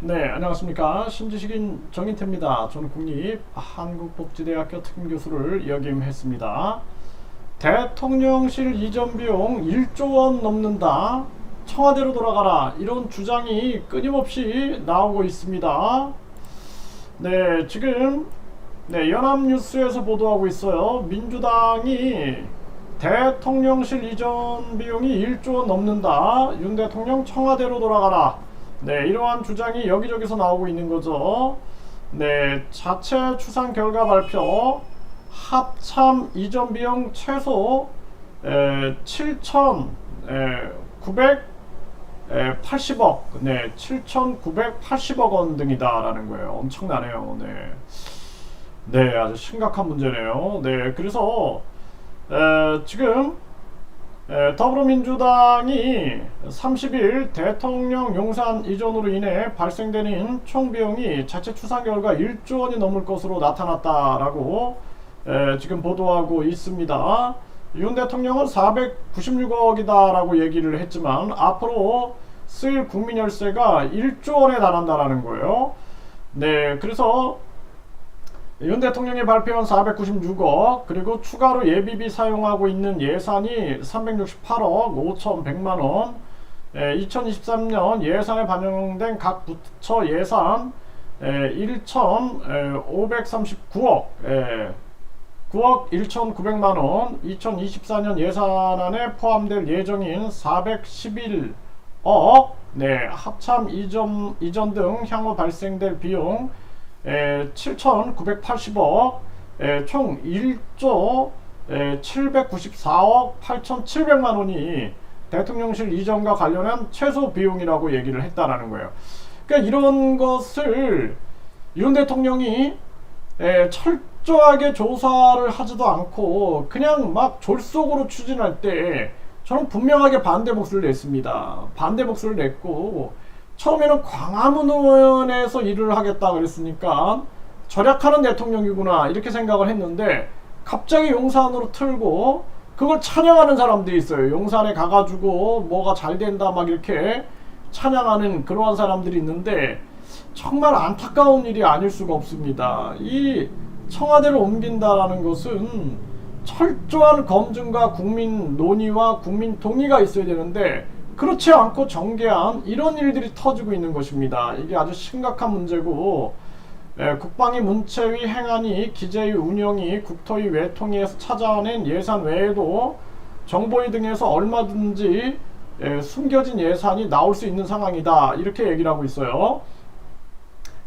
네, 안녕하십니까. 신지식인 정인태입니다. 저는 국립 한국복지대학교 특임교수를 역임했습니다. 대통령실 이전 비용 1조 원 넘는다. 청와대로 돌아가라. 이런 주장이 끊임없이 나오고 있습니다. 네, 지금 네, 연합뉴스에서 보도하고 있어요. 민주당이 대통령실 이전 비용이 1조 원 넘는다. 윤 대통령 청와대로 돌아가라. 네, 이러한 주장이 여기저기서 나오고 있는 거죠. 네, 자체 추산 결과 발표 합참 이전 비용 최소 7,980억, 네, 7,980억 원 등이다라는 거예요. 엄청나네요. 네, 네, 아주 심각한 문제네요. 네, 그래서 에, 지금 에, 더불어민주당이 30일 대통령 용산 이전으로 인해 발생되는 총 비용이 자체 추산 결과 1조 원이 넘을 것으로 나타났다라고 에, 지금 보도하고 있습니다. 윤 대통령은 496억이다라고 얘기를 했지만 앞으로 쓰일 국민 열세가 1조 원에 달한다라는 거예요. 네, 그래서 윤 대통령이 발표한 496억 그리고 추가로 예비비 사용하고 있는 예산이 368억 5,100만 원. 2023년 예산에 반영된 각 부처 예산 1,539억 9억 1,900만 원. 2024년 예산안에 포함될 예정인 411억 네, 합참 이전 이전 등 향후 발생될 비용 7,980억, 총 1조 794억 8,700만 원이 대통령실 이전과 관련한 최소 비용이라고 얘기를 했다라는 거예요. 그러니까 이런 것을 윤 대통령이 철저하게 조사를 하지도 않고 그냥 막 졸속으로 추진할 때 저는 분명하게 반대 목소리를 냈습니다. 반대 목소리를 냈고 처음에는 광화문 의원에서 일을 하겠다 그랬으니까 절약하는 대통령이구나 이렇게 생각을 했는데 갑자기 용산으로 틀고 그걸 찬양하는 사람들이 있어요. 용산에 가가지고 뭐가 잘 된다 막 이렇게 찬양하는 그러한 사람들이 있는데 정말 안타까운 일이 아닐 수가 없습니다. 이 청와대를 옮긴다라는 것은 철저한 검증과 국민 논의와 국민 동의가 있어야 되는데 그렇지 않고 정계한 이런 일들이 터지고 있는 것입니다. 이게 아주 심각한 문제고 예, 국방위 문체위 행안위 기재위 운영위 국토위 외통위에서 찾아낸 예산 외에도 정보위 등에서 얼마든지 예, 숨겨진 예산이 나올 수 있는 상황이다 이렇게 얘기를 하고 있어요.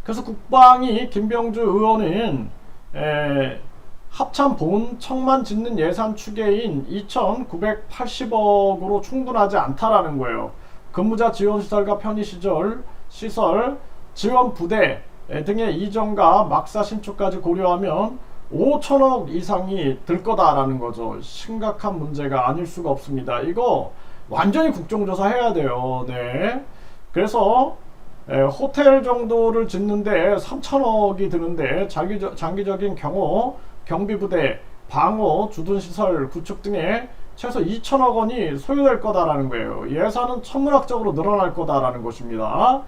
그래서 국방위 김병주 의원은 예, 합참 본청만 짓는 예산 추계인 2,980억으로 충분하지 않다라는 거예요. 근무자 지원 시설과 편의 시절, 시설, 지원 부대 등의 이전과 막사 신축까지 고려하면 5천억 이상이 들 거다라는 거죠. 심각한 문제가 아닐 수가 없습니다. 이거 완전히 국정조사 해야 돼요. 네. 그래서 에, 호텔 정도를 짓는데 3천억이 드는데 장기적, 장기적인 경호 경비부대, 방어, 주둔시설 구축 등에 최소 2천억 원이 소요될 거다라는 거예요. 예산은 천문학적으로 늘어날 거다라는 것입니다.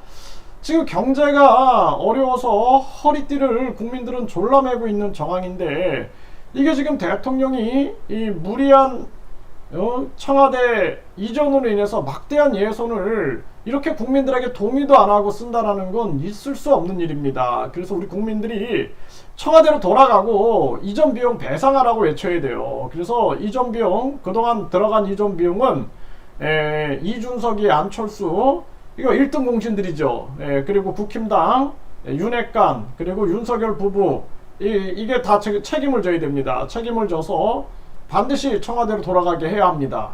지금 경제가 어려워서 허리띠를 국민들은 졸라매고 있는 정황인데 이게 지금 대통령이 이 무리한 어? 청와대 이전으로 인해서 막대한 예산을 이렇게 국민들에게 동의도 안 하고 쓴다라는 건 있을 수 없는 일입니다. 그래서 우리 국민들이 청와대로 돌아가고 이전 비용 배상하라고 외쳐야 돼요. 그래서 이전 비용 그동안 들어간 이전 비용은 에, 이준석이 안철수 이거 1등 공신들이죠. 에, 그리고 국힘당 에, 윤핵관 그리고 윤석열 부부 이, 이게 다 책, 책임을 져야 됩니다. 책임을 져서 반드시 청와대로 돌아가게 해야 합니다.